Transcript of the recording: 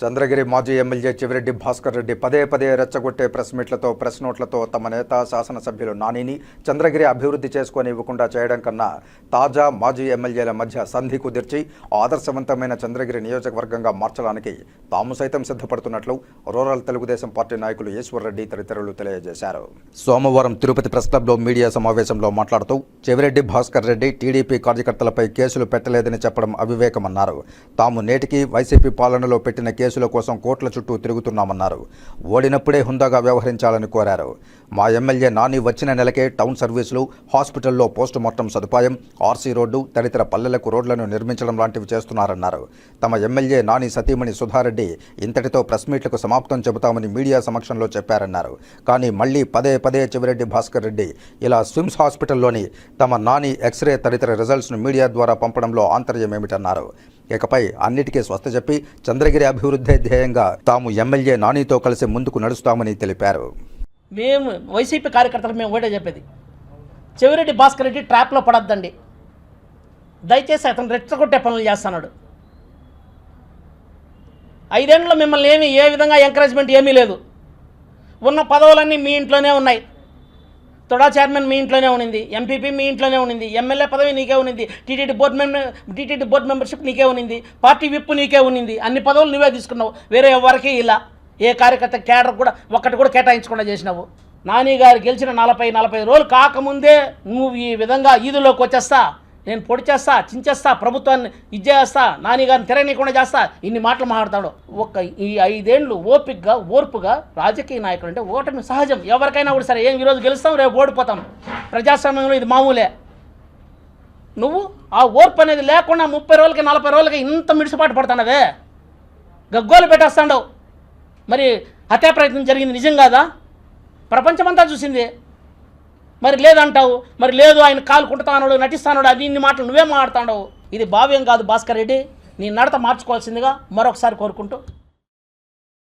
చంద్రగిరి మాజీ ఎమ్మెల్యే చివిరెడ్డి భాస్కర్ రెడ్డి పదే పదే రెచ్చగొట్టే ప్రెస్ మీట్లతో ప్రెస్ నోట్లతో తమ నేత శాసనసభ్యులు నానిని చంద్రగిరి అభివృద్ధి చేసుకొని ఇవ్వకుండా చేయడం కన్నా తాజా మాజీ ఎమ్మెల్యేల మధ్య సంధి కుదిర్చి ఆదర్శవంతమైన చంద్రగిరి నియోజకవర్గంగా మార్చడానికి తాము సైతం సిద్ధపడుతున్నట్లు రూరల్ తెలుగుదేశం పార్టీ నాయకులు ఈశ్వర్రెడ్డి తదితరులు తెలియజేశారు. సోమవారం తిరుపతి ప్రెస్ క్లబ్లో మీడియా సమావేశంలో మాట్లాడుతూ చెవిరెడ్డి భాస్కర్ రెడ్డి టీడీపీ కార్యకర్తలపై కేసులు పెట్టలేదని చెప్పడం అవివేకమన్నారు. తాము నేటికి వైసీపీ పాలనలో పెట్టిన కేసు కేసుల కోసం కోట్ల చుట్టూ తిరుగుతున్నామన్నారు. ఓడినప్పుడే హుందాగా వ్యవహరించాలని కోరారు. మా ఎమ్మెల్యే నాని వచ్చిన నెలకే టౌన్ సర్వీసులు హాస్పిటల్లో పోస్టు మార్టం సదుపాయం ఆర్సీ రోడ్డు తదితర పల్లెలకు రోడ్లను నిర్మించడం లాంటివి చేస్తున్నారన్నారు. తమ ఎమ్మెల్యే నాని సతీమణి సుధారెడ్డి ఇంతటితో ప్రెస్ మీట్లకు సమాప్తం చెబుతామని మీడియా సమక్షంలో చెప్పారన్నారు. కానీ మళ్ళీ పదే పదే చెవిరెడ్డి భాస్కర్ రెడ్డి ఇలా స్విమ్స్ హాస్పిటల్లోని తమ నాని ఎక్స్రే తదితర రిజల్ట్స్ను మీడియా ద్వారా పంపడంలో ఆంతర్యం ఏమిటన్నారు ఇకపై అన్నిటికీ స్వస్థ చెప్పి చంద్రగిరి అభివృద్ధి ధ్యేయంగా తాము ఎమ్మెల్యే నానితో కలిసి ముందుకు నడుస్తామని తెలిపారు. మేము వైసీపీ కార్యకర్తలు మేము ఒకటే చెప్పేది. చెవిరెడ్డి భాస్కర్ రెడ్డి ట్రాప్లో పడద్దండి. దయచేసి అతను రెచ్చగొట్టే పనులు చేస్తున్నాడు. ఐదేళ్ళలో మిమ్మల్ని ఏమి ఏ విధంగా ఎంకరేజ్మెంట్ ఏమీ లేదు. ఉన్న పదవులన్నీ మీ ఇంట్లోనే ఉన్నాయి. తొడా చైర్మన్ మీ ఇంట్లోనే ఉండింది ఎంపీపీ మీ ఇంట్లోనే ఉండింది ఎమ్మెల్యే పదవి నీకే ఉన్నింది TTD board member TTD board membership నీకే ఉండింది పార్టీ విప్పు నీకే ఉన్నింది అన్ని పదవులు నువ్వే తీసుకున్నావు వేరే ఎవరికి ఇలా. ఏ కార్యకర్త కేడర్ కూడా ఒక్కటి కూడా కేటాయించకుండా చేసినావు. నాని గారు గెలిచిన నలభై నలభై రోజులు కాకముందే నువ్వు ఈ విధంగా ఈదులోకి వచ్చేస్తా. నేను పొడి చేస్తా చించేస్తా ప్రభుత్వాన్ని ఇచ్చేస్తా నానిగారిని తిరగనీయకుండా చేస్తా ఇన్ని మాటలు మాట్లాడతాడు. ఒక్క ఈ ఐదేండ్లు ఓపిక్గా ఓర్పుగా రాజకీయ నాయకులు అంటే ఓటమి సహజం. ఎవరికైనా కూడా సరే ఏం ఈరోజు గెలుస్తాం రేపు ఓడిపోతాం. ప్రజాస్వామ్యంలో ఇది మామూలే. నువ్వు ఆ ఓర్పు అనేది లేకుండా ముప్పై రోజులకి నలభై రోజులకి ఇంత మిడిసిపాటు పడుతున్నదే గగ్గోలు పెట్టేస్తాడు మరి హత్యా ప్రయత్నం జరిగింది నిజం కాదా? ప్రపంచమంతా చూసింది. మరి లేదంటావు? మరి లేదు ఆయన కాలు కుంటుతాడు నటిస్తాడు అది ఇన్ని మాటలు నువ్వే మాట్లాడుతాడు ఇది భావ్యం కాదు భాస్కర్ రెడ్డి. నీ నడత మార్చుకోవాల్సిందిగా మరొకసారి కోరుకుంటూ